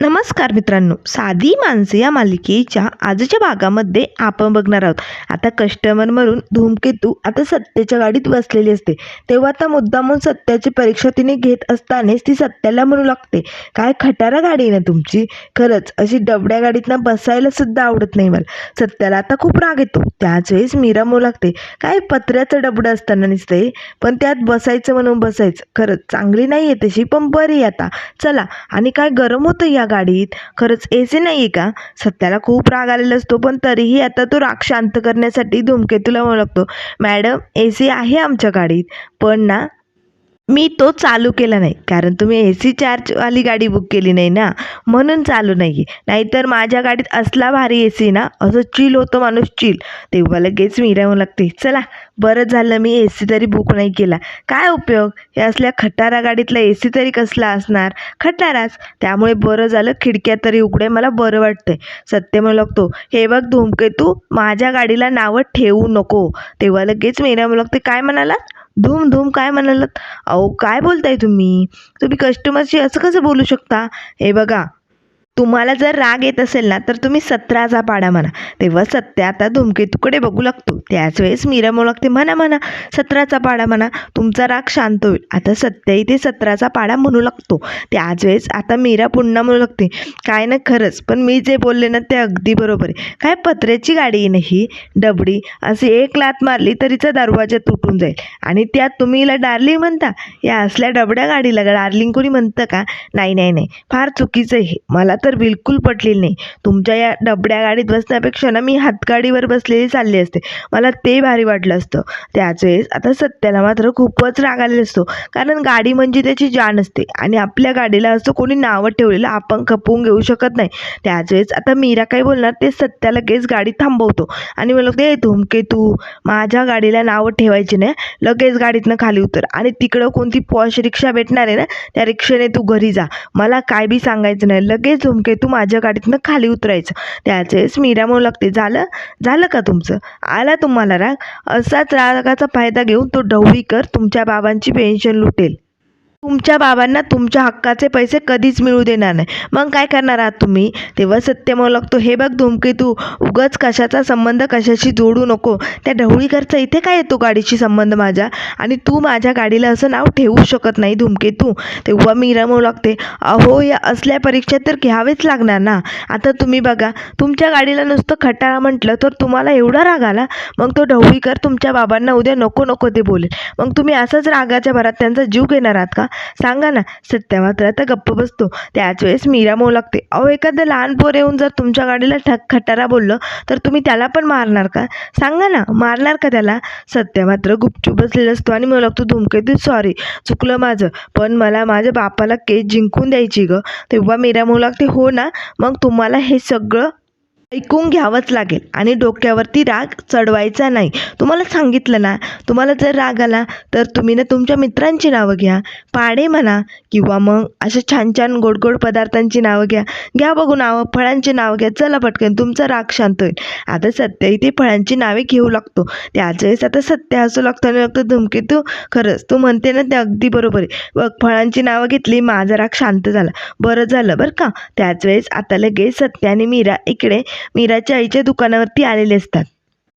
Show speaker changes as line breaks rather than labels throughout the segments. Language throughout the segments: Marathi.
नमस्कार मित्रांनो. साधी माणसे या मालिकेच्या आजच्या भागामध्ये आपण बघणार आहोत. आता कस्टमरवरून धूमकेतू आता सत्याच्या गाडीत बसलेली असते. तेव्हा आता मुद्दामून सत्याची परीक्षा तिने घेत असतानाच ती सत्याला म्हणू लागते काय खटारा गाडी ना तुमची? खरंच अशी डबड्या गाडीतनं बसायला सुद्धा आवडत नाही मला. सत्याला आता खूप राग येतो. त्याच वेळेस मीरा म्हणू लागते काय पत्र्याचं डबडं असताना दिसतंय? पण त्यात बसायचं म्हणून बसायचं. खरंच चांगली नाही आहे तशी पण बरी आता. चला आणि काय गरम होतं या गाडीत. खरंच ए सी नाही आहे का? सत्याला खूप राग आलेला असतो पण तरीही आता तो राग शांत करण्यासाठी धूमकेतूला म्हणू लागतो मॅडम ए सी आहे आमच्या गाडीत. पण ना मी तो चालू केला नाही. कारण तुम्ही ए सी चार्जवाली गाडी बुक केली नाही ना म्हणून चालू नाही आहे नाहीतर माझ्या गाडीत असला भारी ए सी ना असं चिल होतो माणूस चिल तेव्हा लगेच मी राहू लागते. चला बरं झालं मी ए सी तरी बुक नाही केला. काय उपयोग? हे असल्या खटारा गाडीतला ए सी तरी कसला असणार? खटाराच. त्यामुळे बरं झालं खिडक्या तरी उघडे मला बरं वाटतंय. सत्य म्हणू लागतो हे बघ धूमकेतू माझ्या गाडीला नावं ठेवू नको. तेव्हा लगेच मी राहू लागते काय म्हणाला धूम धूम काय म्हणालात? अहो काय बोलताय तुम्ही? तुम्ही कस्टमरशी असं कसं बोलू शकता? हे बघा तुम्हाला जर राग येत असेल ना तर तुम्ही सतराचा पाडा म्हणा. तेव्हा सत्य आता धुमकेतूकडे बघू लागतो. त्याच वेळेस मीरा म्हणू लागते म्हणा म्हणा सतराचा पाडा म्हणा तुमचा राग शांत होईल. आता सत्यही ते सतराचा पाडा म्हणू लागतो. त्याच वेळेस आता मीरा पुन्हा म्हणू लागते. काय ना खरंच पण मी जे बोलले ना ते अगदी बरोबर आहे. काय पत्र्याची गाडी नाही ही? डबडी. अशी एक लात मारली तरीचा दरवाजा तुटून जाईल. आणि त्यात तुम्ही हिला डार्लिंग म्हणता? या असल्या डबड्या गाडीला डार्लिंग कोणी म्हणतं का? नाही नाही नाही. फार चुकीचं आहे मला तर तर बिलकुल पटलेली नाही. तुमच्या या डबड्या गाडीत बसण्यापेक्षा ना मी हातगाडीवर बसलेली चालली असते. मला ते भारी वाटलं असतं. त्याच वेळेस आता सत्याला मात्र खूपच राग आलेला असतो. कारण गाडी म्हणजे त्याची जान असते आणि आपल्या गाडीला असं कोणी नावं ठेवलेलं आपण खपवून घेऊ शकत नाही. त्याच वेळेस आता मीरा काय बोलणार? ते सत्या लगेच गाडी थांबवतो आणि मला ते धुमके तू माझ्या गाडीला नावं ठेवायची नाही. लगेच गाडीतनं खाली उतर आणि तिकडं कोणती पॉश रिक्षा भेटणार आहे ना त्या रिक्षेने तू घरी जा. मला काय बी सांगायचं नाही. लगेच धूमकेतू तू माझ्या गाडीतनं खाली उतरायचं. त्याच वेळेस मीरा म्हणू लागते झालं? झालं का तुमचं? आला तुम्हाला राग? असाच रागाचा फायदा घेऊन तो ढवळीकर तुमच्या बाबांची पेन्शन लुटेल. तुमच्या बाबांना तुमच्या हक्काचे पैसे कधीच मिळू देणार नाही. मग काय करणार आहात तुम्ही? तेव्हा सत्य म्हणू लागतो हे बघ धूमकेतू उगाच कशाचा संबंध कशाशी जोडू नको? त्या ढवळीकरचा इथे काय येतो गाडीशी संबंध माझ्या आणि तू माझ्या गाडीला असं नाव ठेवू शकत नाही धूमकेतू तेव्हा मी रमवू लागते अहो या असल्या परीक्षा तर घ्यावेच लागणार ना? आता तुम्ही बघा तुमच्या गाडीला नुसतं खटारा म्हटलं तर तुम्हाला एवढा राग आला? मग तो ढवळीकर तुमच्या बाबांना उद्या नको नको ते बोलेल. मग तुम्ही असंच रागाच्या भरात त्यांचा जीव घेणार आहात का? सांगा ना सत्या मात्र आता गप्प बसतो. त्याच वेळेस मीरा मोह लागते. अहो एखादं लहान पोर येऊन जर तुमच्या गाडीला ठक खटारा बोललं तर तुम्ही त्याला पण मारणार का? सांगा ना मारणार का त्याला? सत्या मात्र गुपचूप बसलेला असतो आणि मला लागतो धुमकेतू सॉरी चुकलं माझं. पण मला माझ्या बापाला केस जिंकून द्यायची गं. तेव्हा मीरा मोह लागते हो ना मग तुम्हाला हे सगळं ऐकून घ्यावंच लागेल आणि डोक्यावरती राग चढवायचा नाही. तुम्हाला सांगितलं ना तुम्हाला जर राग आला तर तुम्ही ना तुमच्या मित्रांची नावं घ्या पाडे म्हणा किंवा मग अशा छान छान गोड गोड पदार्थांची नावं घ्या. घ्या बघू नावं फळांची नावं घ्या चला पटकन तुमचा राग शांत होईल. आता सत्या इथे फळांची नावे घेऊ लागतो. त्याच वेळेस आता सत्य हसू लागतो आणि लागतो धुमके तू खरंच. तू म्हणते ना ते अगदी बरोबर आहे. बघ फळांची नावं घेतली माझा राग शांत झाला. बरं झालं बरं का? त्याच वेळेस आता लगेच सत्या आणि मीरा इकडे मीराच्या आईच्या दुकानावरती आलेले असतात.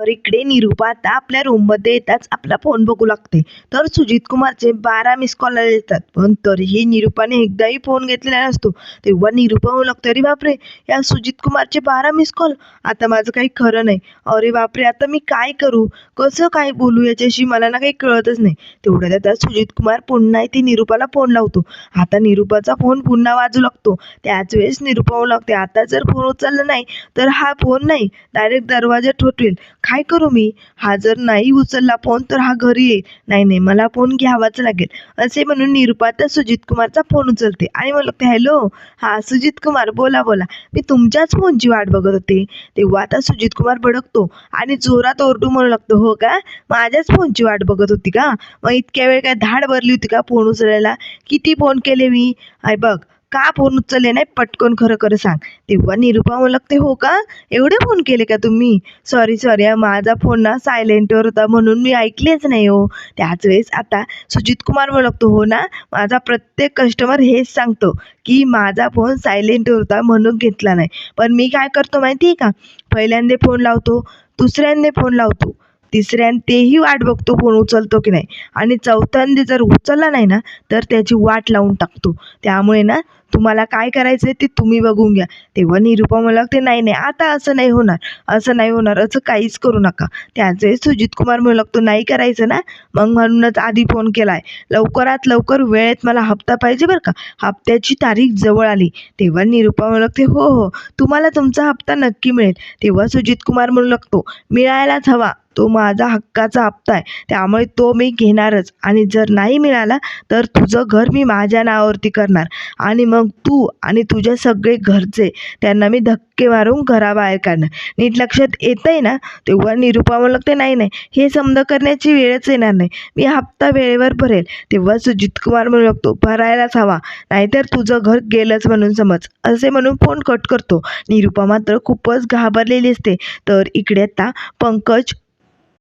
तर इकडे निरुपा आता आपल्या रूममध्ये येताच आपला फोन बघू लागते. तर सुजित कुमारचे बारा मिस कॉल आले पण तरीही निरुपाने एकदाही फोन घेतलेला नसतो. तेव्हा निरुपा होऊ लागते अरे बापरे या सुजित कुमारचे बारा मिस कॉल आता माझं काही खरं नाही. अरे बापरे आता मी काय करू? कसं काय बोलू याच्याशी? मला ना काही कळतच नाही. तेवढ्यात आता सुजित कुमार पुन्हा ती निरुपाला फोन लावतो. आता निरुपाचा फोन पुन्हा वाजू लागतो. त्याच वेळेस निरुपा होऊ लागते आता जर फोन उचलला नाही तर हा फोन नाही. डायरेक्ट दरवाजा ठोटवेल काय करू मी? हा जर नाही उचलला फोन तर हा घरी येईल. नाही नाही मला फोन घ्यावाच लागेल. असे म्हणून निरूपा तर सुजित कुमारचा फोन उचलते. आणि मला हॅलो हा सुजित कुमार बोला बोला. मी तुमच्याच फोनची वाट बघत होते. तेव्हा आता सुजित कुमार भडकतो आणि जोरात ओरडू म्हणू लागतो हो का? माझ्याच फोनची वाट बघत होती का? मग इतक्या वेळ काय धाड भरली होती का फोन उचलायला? किती फोन केले मी? आय बघ का फोन उचलले नाही? पटकन खरं खरं सांग. तेव्हा निरुपा म्हणू लागते हो का? एवढे फोन केले का तुम्ही? सॉरी सॉरी माझा फोन ना सायलेंटवर होता म्हणून मी ऐकलेच नाही हो. त्याच वेळेस आता सुजित कुमार म्हणू लागतो हो ना माझा प्रत्येक कस्टमर हेच सांगतो की माझा फोन सायलेंटवर होता म्हणून घेतला नाही. पण मी काय करतो माहिती आहे का? पहिल्यांदा फोन लावतो दुसऱ्यांदा फोन लावतो. तिसऱ्यान तेही वाट बघतो फोन उचलतो की नाही. आणि चौथ्यांदा जर उचलला नाही ना तर त्याची वाट लावून टाकतो. त्यामुळे ना तुम्हाला काय करायचं आहे ते तुम्ही बघून घ्या. तेव्हा निरुपा मला लागते नाही नाही आता असं नाही होणार. असं नाही होणार असं काहीच करू नका. त्याच वेळेस सुजित कुमार म्हणू लागतो नाही करायचं ना? मग म्हणूनच आधी फोन केला आहे लवकरात लवकर वेळेत मला हप्ता पाहिजे बरं का? हप्त्याची तारीख जवळ आली. तेव्हा निरुपा म्हणू लागते हो हो तुम्हाला तुमचा हप्ता नक्की मिळेल. तेव्हा सुजित कुमार म्हणू लागतो मिळायलाच हवा. तो माझा हक्काचा हप्ता आहे. त्यामुळे तो मी घेणारच. आणि जर नाही मिळाला तर तुझं घर मी माझ्या नावावरती करणार. आणि मग तू आणि तुझे सगळे घरचे त्यांना मी धक्के मारून घराबाहेर काढणार. नीट लक्षात येतंय ना? तेव्हा निरुपा म्हणू लागते नाही नाही. हे समज करण्याची वेळच येणार नाही. मी हप्ता वेळेवर भरेल. तेव्हा सुजित कुमार म्हणू लागतो भरायलाच हवा. नाहीतर तुझं घर गेलंच म्हणून समज. असे म्हणून फोन कट करतो. निरुपा मात्र खूपच घाबरलेली असते. तर इकडे आता पंकज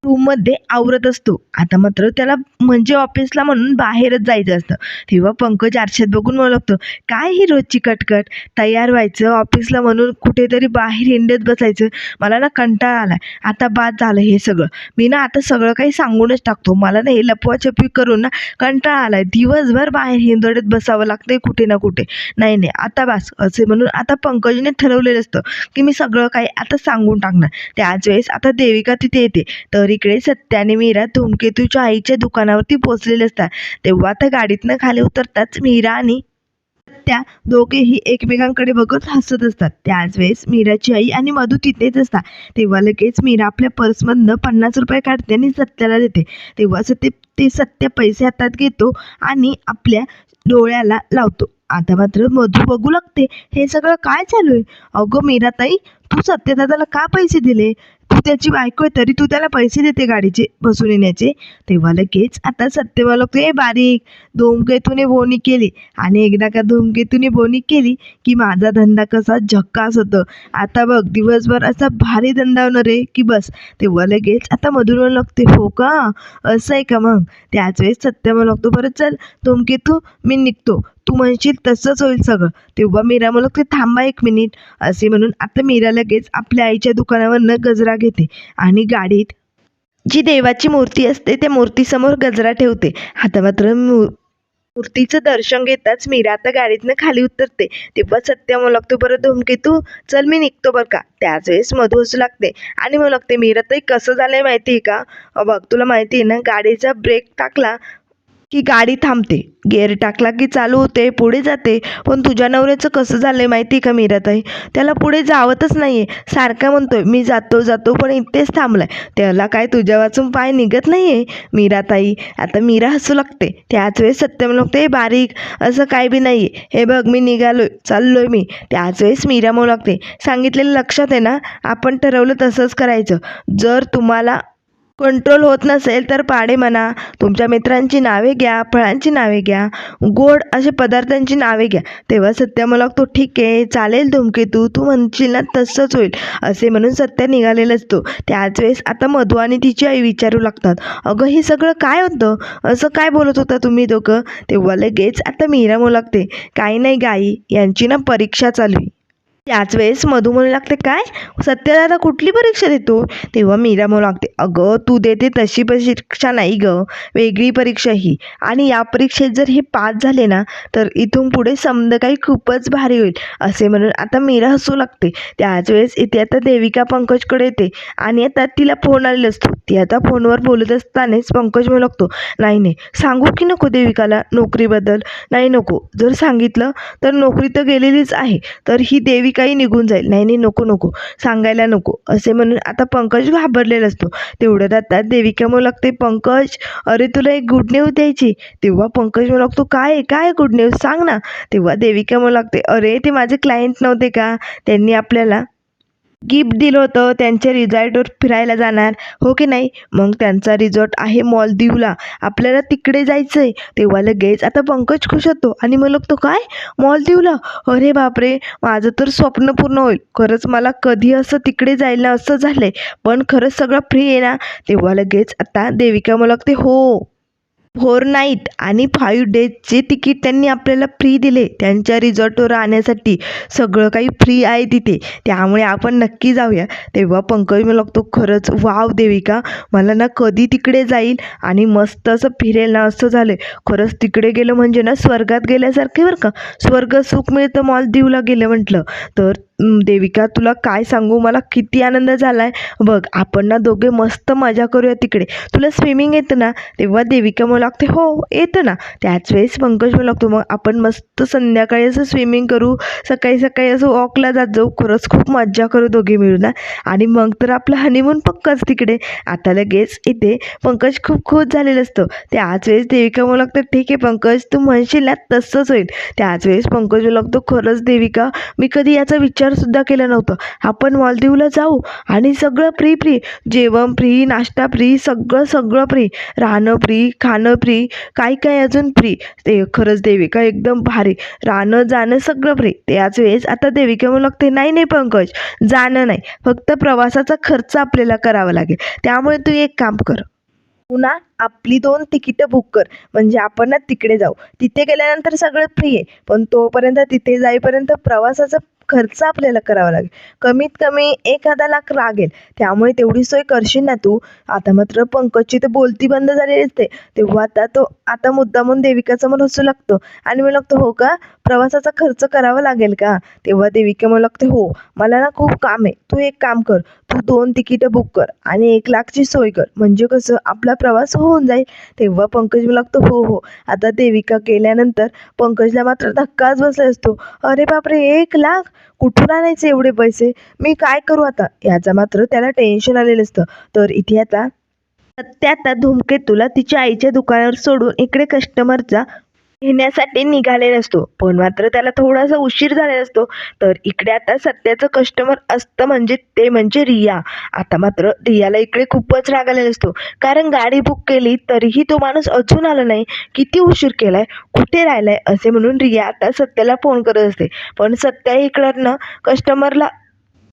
रूममध्ये आवरत असतो. आता मात्र त्याला म्हणजे ऑफिसला म्हणून बाहेरच जायचं असतं. तेव्हा पंकज आरशात बघून ओळखतो काय ही रोजची कटकट? तयार व्हायचं ऑफिसला म्हणून कुठेतरी बाहेर हिंडत बसायचं. मला ना कंटाळा आला आता बाद झालं हे सगळं. मी ना आता सगळं काही सांगूनच टाकतो. मला ना हे लपवाछपी करून ना कंटाळा आला आहे दिवसभर बाहेर हिंदडत बसावं लागतंय कुठे ना कुठे. नाही नाही. आता बास. असे म्हणून आता पंकजने ठरवलेलं असतं की मी सगळं काही आता सांगून टाकणार. त्याच वेळेस आता देविका तिथे येते. तर इकडे सत्या आणि मीरा धूमकेतूच्या आईच्या दुकानावरती पोचलेले असतात. तेव्हा त्या गाडीतनं खाली उतरताच मीरा आणि सत्या दोघेही एकमेकांकडे बघत हसत असतात. त्याच वेळेस मीराची आई आणि मधू तिथेच असतात. तेव्हा लगेच मीरा आपल्या पर्समधनं पन्नास रुपये काढते आणि सत्याला देते. तेव्हा सत्य ते सत्य पैसे हातात घेतो आणि आपल्या डोळ्याला लावतो. आता मात्र मधू बघू लागते. हे सगळं काय चालू आहे? अगं मीराताई तू सत्यदादाला का पैसे दिले? तू त्याची बायको आहे तरी तू त्याला पैसे देते गाडीचे बसून येण्याचे. तेव्हा लगेच आता सत्य मला ए बारीक धूमकेतूने बोनी केली. आणि एकदा का धूमकेतूने बोनी केली की माझा धंदा कसा झक्कास होतो. आता बघ दिवसभर असा भारी धंदा होणार आहे की बस. तेव्हा लगेच आता मधून लागते हो का? असं आहे का मग? त्याच वेळेस सत्य लागतो बरं चल धूमकेतू मी निघतो. तू म्हणशील तसंच होईल सगळं. तेव्हा मीरा म्हणू ते थांबा एक मिनिट असे म्हणून आता मीरा लगेच आपल्या आईच्या दुकानावरनं गजरा घेते आणि गाडीत जी देवाची मूर्ती असते त्या मूर्तीसमोर गजरा ठेवते. आता मात्र मू मूर्तीचं दर्शन घेताच मीरा आता गाडीतनं खाली उतरते. तेव्हा सत्या म्हणू लागतो बरं धूमकेतू चल मी निघतो बरं का. त्याच वेळेस मधू असू लागते आणि म्हणू लागते मीरा ताई कसं झालंय माहिती आहे का बघ तुला माहिती आहे ना गाडीचा ब्रेक टाकला की गाडी थांबते. गेअर टाकला की चालू होते पुढे जाते. पण तुझ्या नवऱ्याचं कसं झालं आहे माहिती आहे का मीराताई? त्याला पुढे जावतच नाही आहे सारखा म्हणतोय मी जातो जातो पण इथेच थांबलाय. त्याला काय तुझ्या वाचून पाय निघत नाही आहे मीराताई? आता मीरा हसू लागते. त्याच वेळेस सत्यम लागते बारीक असं काय बी नाही आहे हे बघ मी निघालोय चाललोय मी. त्याच वेळेस मीरा म्हणू लागते सांगितलेलं लक्षात आहे ना? आपण ठरवलं तसंच करायचं. जर तुम्हाला कंट्रोल होत नसेल तर पाडे म्हणा. तुमच्या मित्रांची नावे घ्या फळांची नावे घ्या. गोड असे पदार्थांची नावे घ्या. तेव्हा सत्या मला तो ठीक आहे चालेल धूमकेतू तू. म्हणशील ना तसंच होईल. असे म्हणून सत्या निघालेला असतो. त्याच वेळेस आता मधू आणि तिची आई विचारू लागतात. अगं हे सगळं काय होतं? असं काय बोलत होता तुम्ही दोघं? तेव्हा लगेच आता मीरा मुलागते काही नाही गाई यांची ना परीक्षा चालू त्याच वेळेस मधू म्हणू लागते काय? सत्यदादा कुठली परीक्षा देतो? तेव्हा मीरा म्हणू लागते अगं तू देते तशी परीक्षा नाही गं वेगळी परीक्षा ही. आणि या परीक्षेत जर हे पास झाले ना तर इथून पुढे समद काही खूपच भारी होईल. असे म्हणून आता मीरा हसू लागते. त्याच वेळेस इथे आता देविका पंकजकडे येते आणि आता तिला फोन आलेला असतो. ती आता फोनवर बोलत असतानाच पंकज म्हणू लागतो नाही नाही सांगू की नको देविकाला नोकरीबद्दल? नाही नको. जर सांगितलं तर नोकरी तर गेलेलीच आहे. तर ही देवी काही निघून जाईल. नाही नाही नको नको. सांगायला नको. असे म्हणून आता पंकज घाबरलेला असतो. तेवढ्यात आता देविका म्हणू लागते पंकज अरे तुला एक गुड न्यूज द्यायची. तेव्हा पंकज म्हणू लागतो काय आहे? काय गुड न्यूज सांग ना. तेव्हा देविका म्हणू लागते अरे ते माझे क्लायंट नव्हते का? त्यांनी आपल्याला गिफ्ट दिलं होतं त्यांच्या रिझॉर्टवर फिरायला जाणार हो की नाही? मग त्यांचा रिझॉर्ट आहे मॉलदीवला. आपल्याला तिकडे जायचं आहे तेव्हा लगेच आता पंकज खुश होतो आणि मग तो काय? मॉलदीवला? अरे बापरे! माझं तर स्वप्न पूर्ण होईल. खरंच मला कधी असं तिकडे जायला असं झालं आहे पण खरंच सगळं फ्री आहे ना? तेव्हा लगेच आता देविका मला ते हो फोर नाईट आणि फाईव्ह डेजचे तिकीट त्यांनी आपल्याला फ्री दिले त्यांच्या रिझॉर्टवर राहण्यासाठी सगळं काही फ्री आहे तिथे. त्यामुळे आपण नक्की जाऊया. तेव्हा पंकज मला लागतो खरंच वाव देविका मला ना कधी तिकडे जाईल आणि मस्त असं फिरेल ना असं झालं खरंच तिकडे गेलं म्हणजे ना स्वर्गात गेल्यासारखे बरं का. स्वर्ग सुख मिळतं मॉल देऊला गेलं म्हटलं तर देविका तुला काय सांगू? मला किती आनंद झाला आहे बघ आपण ना दोघे मस्त मजा करूया तिकडे. तुला स्विमिंग येतं ना तेव्हा देविका मला लागते हो येतं ना. त्याच वेळेस पंकज मला लागतो मग आपण मस्त संध्याकाळी असं स्विमिंग करू. सकाळी सकाळी असं वॉकला जात जाऊ. खरंच खूप मज्जा करू दोघे मिळून आणि मग तर आपलं हनीमून पक्कच तिकडे. आता लगेच इथे पंकज खूप खुश झालेलं असतं. त्याच वेळेस देविका मला लागतं ठीक आहे पंकज तू म्हणशील ना तसंच होईल. त्याच वेळेस पंकज मला लागतो खरंच देविका मी कधी याचा विचार विचारसुद्धा केला नव्हतं. आपण मालदीवला जाऊ आणि सगळं फ्री फ्री जेवण फ्री नाश्ता फ्री सगळं सगळं फ्री राहणं फ्री खाणं फ्री काय काय अजून फ्री ते खरंच देविका एकदम भारी. राहणं जाणं सगळं फ्री त्याच वेळेस आता देविका म्हणू लागते नाही नाही पंकज जाणं नाही. फक्त प्रवासाचा खर्च आपल्याला करावा लागेल. त्यामुळे तू एक काम कर. पुन्हा आपली दोन तिकीटं बुक कर. म्हणजे आपण ना तिकडे जाऊ. तिथे गेल्यानंतर सगळं फ्री आहे. पण तोपर्यंत तिथे जाईपर्यंत प्रवासाचा खर्च आपल्याला करावा लागेल. कमीत कमी एखादा लाख लागेल त्यामुळे तेवढी सोय करशील ना तू? आता मात्र पंकजची तर बोलती बंद झालेली असते तेव्हा आता तो आता मुद्दामून देविकासमोर हसू लागतो. आणि मी लागतो हो का? प्रवासाचा खर्च करावा लागेल का? तेव्हा देविका मला लागते हो मला ना खूप काम आहे. तू एक काम कर. तू दोन तिकीटं बुक कर आणि एक लाखची सोय कर. म्हणजे कसं? आपला प्रवास होऊन जाईल. तेव्हा पंकज मला लागतो हो हो. आता देविका केल्यानंतर पंकजला मात्र धक्काच बसला असतो. अरे बापरे एक लाख? कुठून आणायचे एवढे पैसे? मी काय करू आता? याचा मात्र त्याला टेन्शन आलेलं असतं. तर इथे आता त्या आता धूमकेतूला तिच्या आईच्या दुकानावर सोडून इकडे कस्टमरचा घेण्यासाठी निघालेला असतो. पण मात्र त्याला थोडासा उशीर झालेला असतो. तर इकडे आता सत्याचं कस्टमर असतं म्हणजे ते म्हणजे रिया. आता मात्र रियाला इकडे खूपच राग आलेला असतो. कारण गाडी बुक केली तरीही तो माणूस अजून आला नाही. किती उशीर केलाय? कुठे राहिलाय? असे म्हणून रिया आता सत्याला फोन करत असते. पण सत्या इकडनं कस्टमरला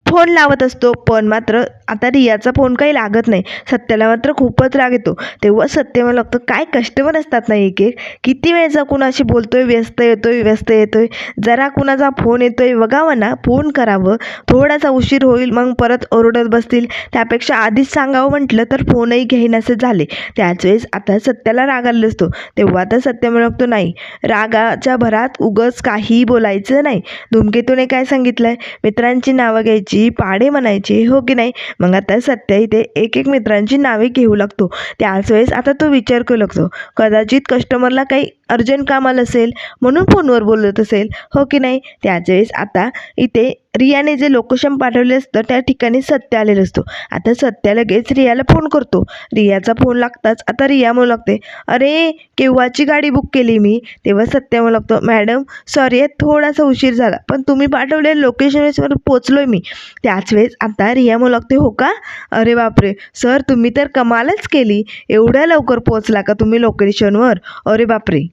फोन लावत असतो पण मात्र आता रियाचा फोन काही लागत नाही. सत्याला मात्र खूपच राग येतो. तेव्हा सत्य मला लागतं काय कस्टमर असतात ना एक एक किती वेळचा कुणाशी बोलतोय व्यस्त येतोय व्यस्त येतोय? जरा कुणाचा फोन येतोय बघावं ना फोन करावं. थोडासा उशीर होईल मग परत ओरडत बसतील. त्यापेक्षा आधीच सांगावं म्हटलं तर फोनही घेईनासे झाले. त्याच वेळेस आता सत्याला राग आलेला असतो. तेव्हा आता सत्य मला लागतो नाही रागाच्या भरात उगच काही बोलायचं नाही. धूमकेतूने काय सांगितलंय? मित्रांची नावं घ्यायची पाडे म्हणायचे हो की नाही? मग आता सत्या इथे एक एक मित्रांची नावे घेऊ लागतो. त्याच वेळेस आता तो विचार करू लागतो. कदाचित कस्टमरला काही अर्जंट कामाला असेल म्हणून फोनवर बोलत असेल. हो की नाही? त्याच वेळेस आता इथे रियाने जे लोकेशन पाठवले असतं त्या ठिकाणी सत्य आलेलं असतो. आता सत्या लगेच रियाला फोन करतो. रियाचा फोन लागताच आता रिया म्हणू लागते अरे केव्हाची गाडी बुक केली मी? तेव्हा सत्या म्हणू लागतो मॅडम सॉरी थोडासा उशीर झाला पण तुम्ही पाठवले लोकेशनवर पोचलो आहे मी. त्याच वेळेस आता रिया म्हणू लागते हो का? अरे बापरे! सर तुम्ही तर कमालच केली. एवढ्या लवकर पोचला का तुम्ही लोकेशनवर अरे बापरे!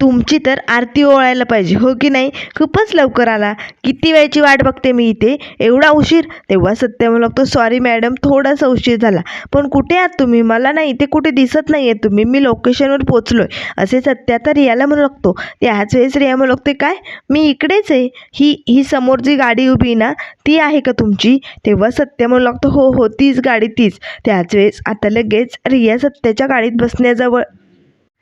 तुमची तर आरती ओळायला पाहिजे हो की नाही? खूपच लवकर आला. किती वेळची वाट बघते मी इथे? एवढा उशीर? तेव्हा सत्य म्हणू लागतो सॉरी मॅडम थोडासा उशीर झाला. पण कुठे आहात तुम्ही? मला नाही इथे कुठे दिसत नाही आहे तुम्ही. मी लोकेशनवर पोचलोय. असे सत्य आता रियाला म्हणू लागतो. त्याच वेळेस रिया म्हणू लागते काय? मी इकडेच आहे. ही ही समोर जी गाडी उभी आहे ना ती आहे का तुमची? तेव्हा सत्य म्हणू लागतो हो हो तीच गाडी तीच. त्याच वेळेस आता लगेच रिया सत्याच्या गाडीत बसण्याजवळ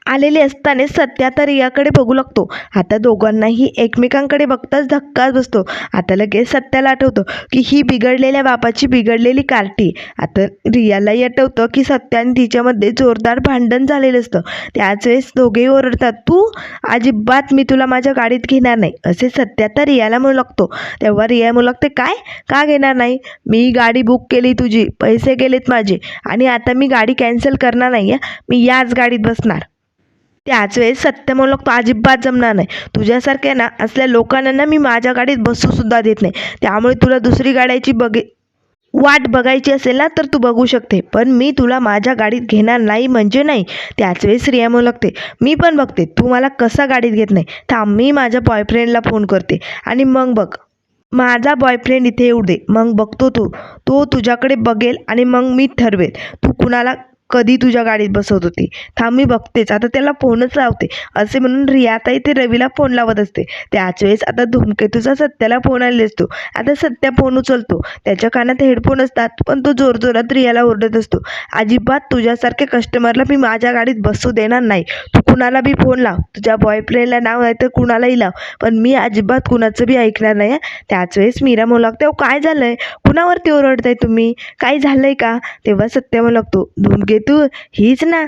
आलेले असताना सत्या तर रियाकडे बघू लागतो. आता दोघांनाही एकमेकांकडे बघताच धक्काच बसतो. आता लगेच सत्याला आठवतं की ही बिघडलेल्या बापाची बिघडलेली कार्टी. आता रियालाही आठवतं की सत्याने तिच्यामध्ये जोरदार भांडण झालेलं असतं. त्याच वेळेस दोघेही ओरडतात तू अजिबात मी तुला माझ्या गाडीत घेणार नाही. असे सत्या तर रियाला म्हणू लागतो. तेव्हा रिया म्हणू लागते काय? का घेणार नाही? मी गाडी बुक केली तुझी पैसे गेलेत माझे आणि आता मी गाडी कॅन्सल करणार नाही आहे मी याच गाडीत बसणार. त्याच वेळेस सत्यमोलक तो अजिबात जमणार नाही. तुझ्यासारख्या ना असल्या लोकांना ना मी माझ्या गाडीत बसूसुद्धा देत नाही. त्यामुळे तुला दुसरी गाड्याची बघे वाट बघायची असेल ना तर तू बघू शकते. पण मी तुला माझ्या गाडीत घेणार नाही म्हणजे नाही. त्याच वेळेस रिया म्हणू लागते मी पण बघते. तू मला कसा गाडीत घेत नाही? थांब मी माझ्या बॉयफ्रेंडला फोन करते. आणि मग बघ. माझा बॉयफ्रेंड इथे येऊ दे. मग बघतो तू. तो तुझ्याकडे बघेल आणि मग मी ठरवेल. तू कुणाला कधी तुझ्या गाडीत बसवत होती? थांब मी बघतेच. आता त्याला फोनच लावते. असे म्हणून रियाताई ते रवीला फोन लावत असते. त्याच वेळेस आता धूमकेतूचा सत्याला फोन आलेला असतो. आता सत्या फोन उचलतो. त्याच्या कानात हेडफोन असतात पण तो जोरजोरात रियाला ओरडत असतो. अजिबात तुझ्यासारख्या कस्टमरला मी माझ्या गाडीत बसू देणार नाही. तू कुणाला बी फोन लाव. तुझ्या बॉयफ्रेंडला नाव नाही तर कुणालाही लाव. पण मी अजिबात कुणाचं बी ऐकणार नाही हं. त्याच वेळेस मीरा म्हणू लागते अहो काय झालंय? कुणावरती ओरडताय तुम्ही? काय झालंय का? तेव्हा सत्या म्हणू लागतो धूमकेतू हीच ना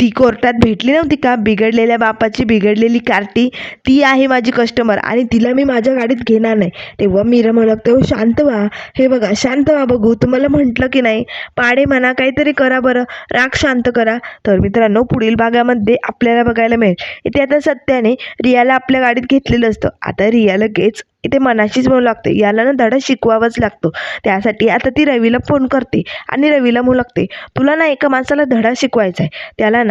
ती कोर्टात भेटली नव्हती का? बिघडलेल्या बापाची बिघडलेली कार्टी ती आहे माझी कस्टमर आणि तिला मी माझ्या गाडीत घेणार नाही. तेव्हा मीरा म्हणू लागते शांत व्हा. हे बघा शांत व्हा बघू. तुम्हाला म्हटलं की नाही? पाडे म्हणा काहीतरी करा बरं. राग शांत करा. तर मित्रांनो पुढील भागामध्ये आपल्याला बघायला मिळेल. इथे आता सत्याने रियाला आपल्या गाडीत घेतलेलं असतं. आता रिया लगेच इथे मनाशीच म्हणू लागते. याला ना धडा शिकवावाच लागतो. त्यासाठी आता ती रवीला फोन करते आणि रवीला म्हणू लागते तुला ना एका माणसाला धडा शिकवायचा आहे त्याला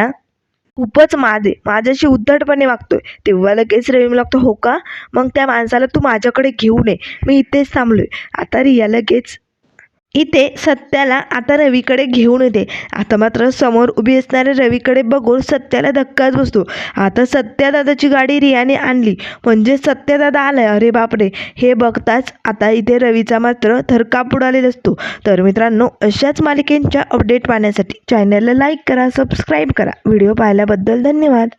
खूपच खूपच माझे माझ्याशी उद्धटपणे वागतोय. तेव्हा लगेच रवी लागतो हो का? मग त्या माणसाला तू माझ्याकडे घेऊन ये मी इथेच थांबलोय. आता रिया लगेच इथे सत्याला आता रवीकडे घेऊन येते. आता मात्र समोर उभी असणाऱ्या रवीकडे बघून सत्याला धक्काच बसतो. आता सत्यादादाची गाडी रियाने आणली. म्हणजे सत्यदादा आलाय. अरे बापरे. हे बघताच आता इथे रवीचा मात्र थरकाप उडालेला असतो. तर मित्रांनो अशाच मालिकेंच्या अपडेट पाहण्यासाठी चॅनलला लाईक करा सबस्क्राईब करा. व्हिडिओ पाहिल्याबद्दल धन्यवाद.